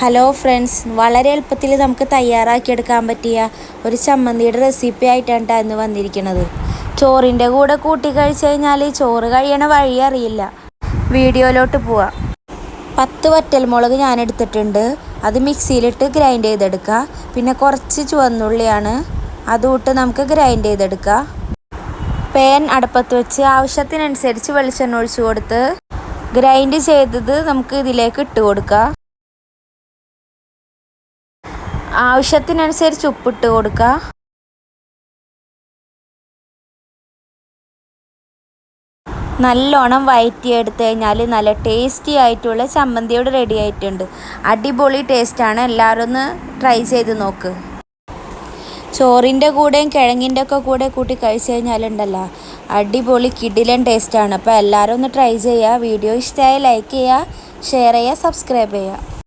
Hello friends വളരെ എളുപ്പത്തിൽ നമുക്ക് തയ്യാറാക്കിയെടുക്കാൻ പറ്റിയ ഒരു ചമ്മന്തിയുടെ റെസിപ്പി ആയിട്ടാണ് ഇന്ന് വന്നിരിക്കുന്നത്. ചോറിന്റെ കൂടെ കൂട്ടി കഴിച്ചു കഴിഞ്ഞാൽ ചോറ് കഴിയണ വഴി അറിയില്ല. വീഡിയോയിലോട്ട് പോവാം. പത്ത് വറ്റൽമുളക് ഞാൻ എടുത്തിട്ടുണ്ട് അത് മിക്സിയിലിട്ട് ഗ്രൈൻഡ് ചെയ്തെടുക്കുക പിന്നെ കുറച്ച് ചുവന്നുള്ളിയാണ്. അതുമിട്ട് നമുക്ക് ഗ്രൈൻഡ് ചെയ്തെടുക്കുക പാൻ അടുപ്പത്ത് വെച്ച് ആവശ്യത്തിനനുസരിച്ച് വെളിച്ചെണ്ണ ഒഴിച്ചു കൊടുത്ത് ഗ്രൈൻഡ് ചെയ്തത് നമുക്ക് ഇതിലേക്ക് ഇട്ട് കൊടുക്കുക ആവശ്യത്തിനനുസരിച്ച് ഉപ്പിട്ട് കൊടുക്കുക നല്ലോണം വയറ്റിയെടുത്ത് കഴിഞ്ഞാൽ നല്ല ടേസ്റ്റി ആയിട്ടുള്ള ചമ്മന്തിയോട് റെഡി ആയിട്ടുണ്ട്. അടിപൊളി ടേസ്റ്റാണ് എല്ലാവരും ഒന്ന് ട്രൈ ചെയ്ത് നോക്ക്. ചോറിന്റെ കൂടെയും കിഴങ്ങിന്റെ ഒക്കെ കൂടെ കൂട്ടി കഴിച്ച് കഴിഞ്ഞാലുണ്ടല്ലോ അടിപൊളി കിടിലൻ ടേസ്റ്റാണ് അപ്പോൾ എല്ലാവരും ഒന്ന് ട്രൈ ചെയ്യുക. വീഡിയോ ഇഷ്ടമായി ലൈക്ക് ചെയ്യുക ഷെയർ ചെയ്യുക സബ്സ്ക്രൈബ് ചെയ്യുക.